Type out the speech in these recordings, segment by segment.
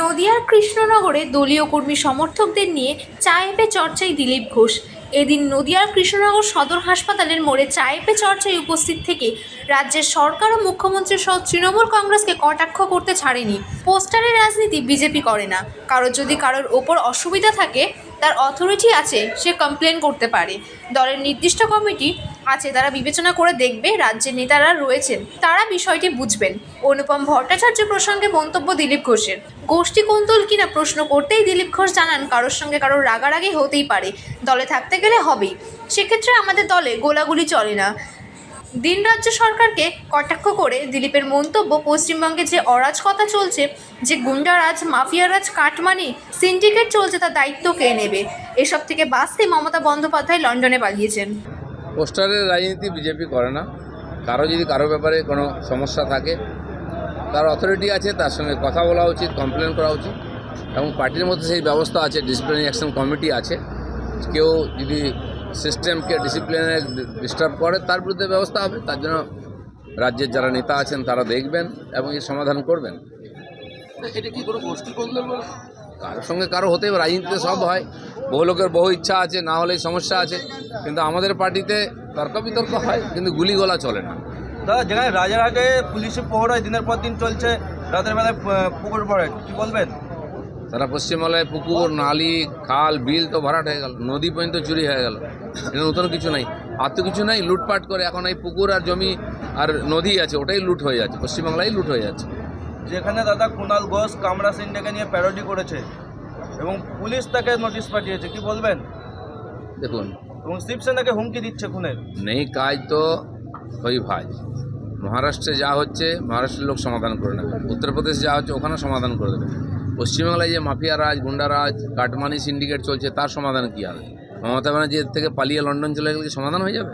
নদিয়ার কৃষ্ণনগরে দলীয় কর্মী সমর্থকদের নিয়ে চায়ে পে চর্চায় দিলীপ ঘোষ। এদিন নদিয়ার কৃষ্ণনগর সদর হাসপাতালের মোড়ে চায়ে পে চর্চায় উপস্থিত থেকে রাজ্যের সরকার ও মুখ্যমন্ত্রী সহ তৃণমূল কংগ্রেসকে কটাক্ষ করতে ছাড়েনি। পোস্টারের রাজনীতি বিজেপি করে না। কারোর যদি কারোর ওপর অসুবিধা থাকে তার অথরিটি আছে, সে কমপ্লেন করতে পারে। দলের নির্দিষ্ট কমিটি আছে, তারা বিবেচনা করে দেখবে রাজ্যের নেতারা রয়েছেন, তারা বিষয়টি বুঝবেন। অনুপম ভট্টাচার্য প্রসঙ্গে মন্তব্য দিলীপ ঘোষের। গোষ্ঠী কোন্দল কিনা প্রশ্ন করতেই দিলীপ ঘোষ জানান, কারোর সঙ্গে কারোর রাগারাগি হতেই পারে, দলে থাকতে গেলে হবেই। সেক্ষেত্রে আমাদের দলে গোলাগুলি চলে না। দিন রাজ্য সরকারকে কটাক্ষ করে দিলীপের মন্তব্য পশ্চিমবঙ্গে যে অরাজকতা চলছে, যে গুন্ডারাজ মাফিয়ারাজ কাটমানি, সিন্ডিকেট চলছে তার দায়িত্ব কে নেবে? এসব থেকে বাঁচতে মমতা বন্দ্যোপাধ্যায় লন্ডনে পালিয়েছেন। পোস্টারের রাজনীতি বিজেপি করে না। কারও যদি কারও ব্যাপারে কোনো সমস্যা থাকে, তার অথরিটি আছে, তার সঙ্গে কথা বলা উচিত কমপ্লেন করা উচিত, এবং পার্টির মধ্যে সেই ব্যবস্থা আছে ডিসিপ্লিনারি অ্যাকশন কমিটি আছে। কেউ যদি সিস্টেমকে ডিসিপ্লিনে ডিস্টার্ব করে তার বিরুদ্ধে ব্যবস্থা হবে। তার জন্য রাজ্যের যারা নেতা আছেন তারা দেখবেন এবং এর সমাধান করবেন। এটা কি কোনো গোষ্ঠী কারোর সঙ্গে কারও হতে পারে রাজনীতিতে সব হয়। বহু লোকের বহু ইচ্ছা আছে না হলেই সমস্যা আছে। কিন্তু আমাদের পার্টিতে তর্ক বিতর্ক হয় কিন্তু গুলিগোলা চলে না। দাদা যেখানে রাজারহাটে পুলিশি প্রহরায় দিনের পর দিন চলছে রাতের বেলায় পুকুর পড়ে কি বলবেন? সারা পশ্চিমবাংলায় পুকুর নালি খাল বিল তো ভরাট হয়ে গেল। নদী পর্যন্ত চুরি হয়ে গেল। এটা নতুন কিছু নাই। আর তো কিছু নাই লুটপাট করে এখন এই পুকুর আর জমি আর নদী আছে ওটাই লুট হয়ে যাচ্ছে। পশ্চিমবাংলায় লুট হয়ে যাচ্ছে। যেখানে দাদা কুণাল ঘোষ কামরা সিংটাকে নিয়ে প্যারোডি করেছে এবং পুলিশ তাকে নোটিশ পাঠিয়েছে। কি বলবেন? দেখুন। এবং শিবসেনাকে হুমকি দিচ্ছে খুনের। নেই কাজ তো হই ভাই। মহারাষ্ট্রে যা হচ্ছে মহারাষ্ট্রের লোক সমাধান করে নেবে। উত্তরপ্রদেশে যা হচ্ছে ওখানে সমাধান করে দেবে। পশ্চিমবাংলায় যে মাফিয়া রাজ, গুন্ডা রাজ, কাটমানি সিন্ডিকেট চলছে, তার সমাধান কী হবে? মমতা ব্যানার্জি এর থেকে পালিয়ে লন্ডন চলে গেলে সমাধান হয়ে যাবে?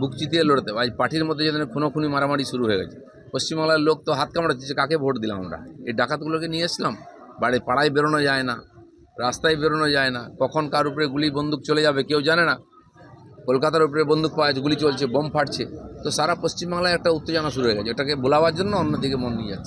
বুক চিতিয়ে লড়তে। আজ পার্টির মধ্যে যেদিন খুনোখুনি মারামারি শুরু হয়ে গেছে। পশ্চিমবাংলার লোক তো হাত কামড়াচ্ছে কাকে ভোট দিলাম আমরা? এই ডাকাতগুলোকে নিয়ে এসলাম বাড়ি, পাড়ায় বেরোনো যায় না, রাস্তায় বেরোনো যায় না। কখন কার উপরে গুলি, বন্দুক চলে যাবে কেউ জানে না। কলকাতার উপরে বন্দুক পাওয়া গুলি চলছে, বোম ফাটছে। তো সারা পশ্চিমবাংলায় একটা উত্তেজনা শুরু হয়ে গেছে। এটাকে বোলাবার জন্য অন্যদিকে মন নিয়ে যাচ্ছে।